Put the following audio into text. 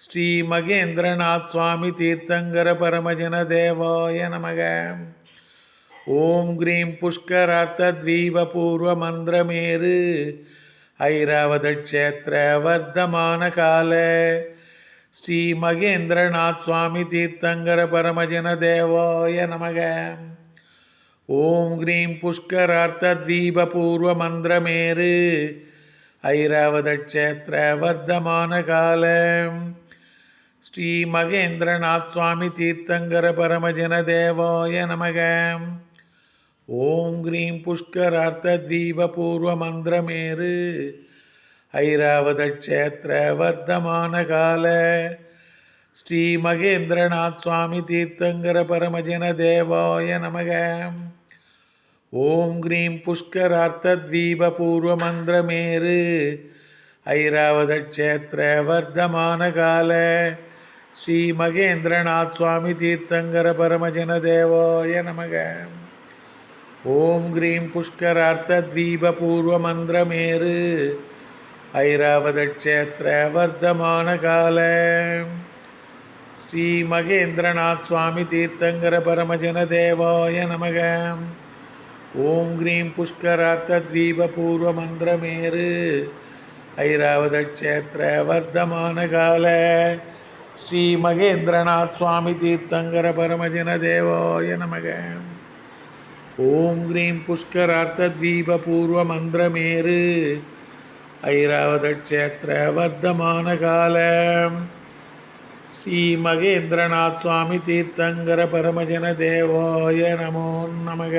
ஸ்ரீ மகேந்திரநாத் சுவாமி தீர்த்தங்கர பரமஜன தேவாய நமக. ஓம் கிரீம் புஷ்கரார்த்த தீப பூர்வ மந்திரமேரு ஐராவத க்ஷேத்திர வர்த்தமான கால. ஸ்ரீ மகேந்திரநாத் சுவாமி தீர்த்தங்கர பரமஜன தேவாய நமக. ஓம் கிரீம் புஷ்கரார்த்த தீப பூர்வ மந்திரமேரு ஐராவத க்ஷேத்திர வர்த்தமான காலம். ஸ்ரீ மகேந்திரநாத் சுவாமி தீர்த்தங்கர பரமஜன தேவோய நமக. ஓம் கிரீம் புஷ்கரார்த்த தீப பூர்வ மந்திரமேறு. ஐராவத க்ஷேத்திர வர்த்தமான கால. ஸ்ரீ மகேந்திரநாத் சுவாமி தீர்த்தங்கர பரமஜன தேவோய நமக. ஓம் கிரீம் புஷ்கரார்த்த தீப பூர்வ மந்திரமேறு. ஐராவத க்ஷேத்திர வர்த்தமான கால. ஸ்ரீ மகேந்திரநாத் சுவாமி தீர்த்தங்கர பரமஜன தேவோய நமக. ஓம் கிரீம் புஷ்கரார்த்த தீப பூர்வ மந்திரமேறு. ஐராவத க்ஷேத்திர வர்த்தமான கால. ஸ்ரீ மகேந்திரநாத் சுவாமி தீர்த்தங்கர பரமஜன தேவாய நமக. ஓம் கிரீம் புஷ்கரார்த்த தீப பூர்வ மந்திரமேறு. ஐராவத க்ஷேத்திர வர்த்தமான கால. ஸ்ரீ மகேந்திரநாத் சுவாமி தீர்த்தங்கர பரமஜன தேவாய நமக. ஓம் கிரீம் புஷ்கரார்த்த தீப பூர்வ மந்திரமேரு ஐராவத வர்த்தமான கால ஸ்ரீ மகேந்திரநாத் சுவாமி தீர்த்தங்கர பரமஜன தேவாய நமோ நமக.